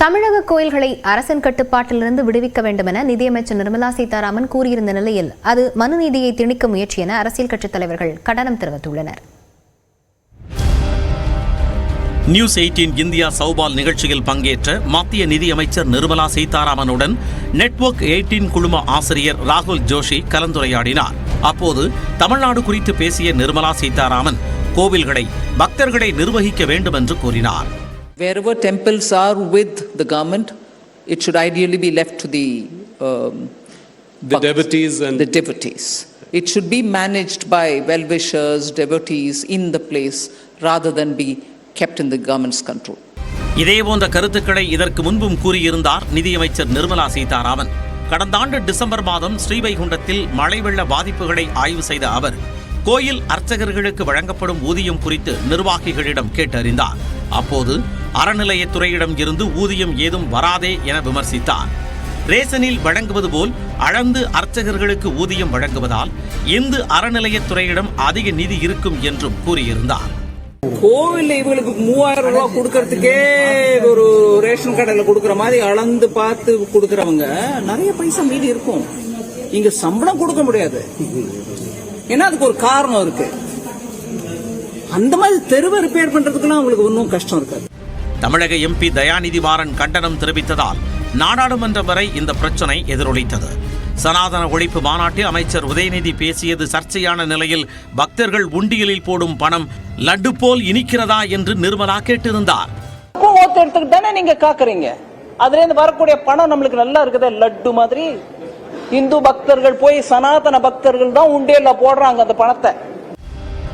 தமிழக கோயில்களை அரசின் கட்டுப்பாட்டிலிருந்து விடுவிக்க வேண்டும் என நிதியமைச்சர் நிர்மலா சீதாராமன் கூறியிருந்த நிலையில் அது மனுநீதியை திணிக்க முயற்சி என அரசியல் கட்சித் தலைவர்கள் கண்டனம் தெரிவித்துள்ளனர். நியூஸ் எயிட்டீன் இந்தியா சௌபால் நிகழ்ச்சியில் பங்கேற்ற மத்திய நிதியமைச்சர் நிர்மலா சீதாராமனுடன் நெட்வொர்க் எயிட்டீன் குழும ஆசிரியர் ராகுல் ஜோஷி கலந்துரையாடினார். அப்போது தமிழ்நாடு குறித்து பேசிய நிர்மலா சீதாராமன் கோவில்களை பக்தர்களை நிர்வகிக்க வேண்டும் என்று கூறினார். Wherever temples are with the government, it should ideally be left to the um, The bhakt- devotees and- the devotees. It should be managed by well-wishers, devotees in the place, rather than be kept in the government's control. இதேபோன்ற கருத்துக்களை இதற்கு முன்பும் கூறியிருந்தார் நிதியமைச்சர் நிர்மலா சீதாராமன் கடந்த ஆண்டு December மாதம் ஸ்ரீவைகுண்டத்தில் மழை வெள்ள பாதிப்புகளை ஆய்வு செய்த அவர் கோயில் அர்ச்சகர்களுக்கு வழங்கப்படும் ஊதியம் குறித்து நிர்வாகிகளிடம் கேட்டறிந்தார் அப்போது அறநிலையத்துறையிடம் இருந்து ஊதியம் ஏதும் வராதே என விமர்சித்தார். ரேசனில் வழங்குவது போல் அளந்து அர்ச்சகர்களுக்கு ஊதியம் வழங்குவதால் இந்து அறநிலையத்துறையிடம் அதிக நிதி இருக்கும் என்றும் கூறியிருந்தார். கோவில் இவங்களுக்கு மூவாயிரம் ரூபாய் கொடுக்கறதுக்கே ஒரு ரேஷன் கடையில் கொடுக்கற மாதிரி அளந்து பார்த்து கொடுக்கறவங்க நிறைய பைசா மீதி இருக்கும். இங்க சம்பளம் கொடுக்க முடியாது. ஏன்னா அதுக்கு ஒரு காரணம் இருக்கு. அந்த மாதிரி தெருவை ரிப்பேர் பண்றதுக்குலாம் அவங்களுக்கு ஒன்றும் கஷ்டம் இருக்காது. தமிழக எம்பி தயாநிதி மாறன் கண்டனம் தெரிவித்ததால் நாடாளுமன்றம் வரை இந்த பிரச்சனை எதிரொலித்தது. சனாதன ஒழிப்பு மாநாட்டில் அமைச்சர் உதயநிதி பேசியது சர்ச்சையான நிலையில் பக்தர்கள் உண்டியலில் போடும் பணம் லட்டு போல் இனிக்கிறதா என்று நிர்மலா கேட்டிருந்தார். ஓட்டு எடுத்துக்கிட்டு தானே நீங்க காக்குறீங்க? அதுல இருந்து வரக்கூடிய பணம் நம்மளுக்கு நல்லா இருக்குதே லட்டு மாதிரி. இந்து பக்தர்கள் போய் சனாதன பக்தர்கள் தான் உண்டியல்ல போடுறாங்க அந்த பணத்தை.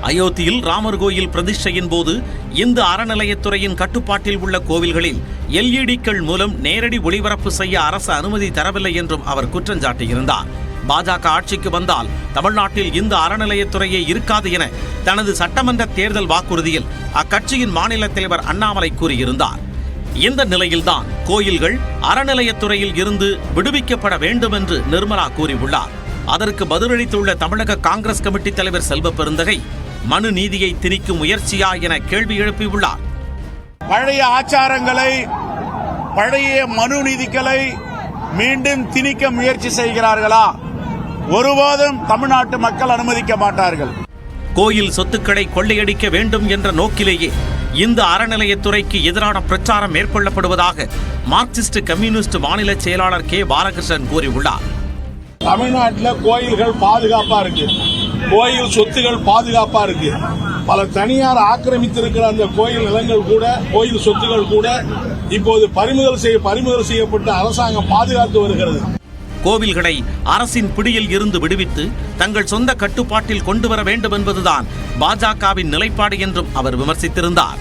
அயோத்தியில் ராமர் கோயில் பிரதிஷ்டையின் போது இந்து அறநிலையத்துறையின் கட்டுப்பாட்டில் உள்ள கோவில்களில் எல்இடிக்கள் மூலம் நேரடி ஒளிபரப்பு செய்ய அரசு அனுமதி தரவில்லை என்றும் அவர் குற்றஞ்சாட்டியிருந்தார் பாஜக ஆட்சிக்கு வந்தால் தமிழ்நாட்டில் இந்து அறநிலையத்துறையே இருக்காது என தனது சட்டமன்ற தேர்தல் வாக்குறுதியில் அக்கட்சியின் மாநில தலைவர் அண்ணாமலை கூறியிருந்தார். இந்த நிலையில்தான் கோயில்கள் அறநிலையத்துறையில் இருந்து விடுவிக்கப்பட வேண்டும் என்று நிர்மலா கூறியுள்ளார். அதற்கு பதிலளித்துள்ள தமிழக காங்கிரஸ் கமிட்டி தலைவர் செல்வ பெருந்தகை மனு நீதியை திணிக்கும் முயற்சியா என கேள்வி எழுப்பியுள்ளார். பழைய ஆச்சாரங்களை பழைய மனு நீதிகளை மீண்டும் திணிக்க முயற்சி செய்கிறார்களா? ஒருபோதும் தமிழ்நாட்டு மக்கள் அனுமதிக்க மாட்டார்கள். கோயில் சொத்துக்களை கொள்ளையடிக்க வேண்டும் என்ற நோக்கிலேயே இந்த அறநிலையத்துறைக்கு எதிரான பிரச்சாரம் மேற்கொள்ளப்படுவதாக மார்க்சிஸ்ட் கம்யூனிஸ்ட் மாநில செயலாளர் கே. பாலகிருஷ்ணன் கூறியுள்ளார். தமிழ்நாட்டில் கோயில்கள் பாதுகாப்பா இருக்கு. கோயில் சொத்துகள் பாதுகாப்பா இருக்கு. பல தனியார் ஆக்கிரமித்திருக்கிற அந்த கோயில் நிலங்கள் கூட கோயில் சொத்துகள் கூட இப்போது பறிமுதல் செய்ய பறிமுதல் செய்யப்பட்டு அரசாங்கம் பாதுகாத்து வருகிறது. கோவில்களை அரசின் பிடியில் இருந்து விடுவித்து தங்கள் சொந்த கட்டுப்பாட்டில் கொண்டு வர வேண்டும் என்பதுதான் பாஜகவின் நிலைப்பாடு என்றும் அவர் விமர்சித்திருந்தார்.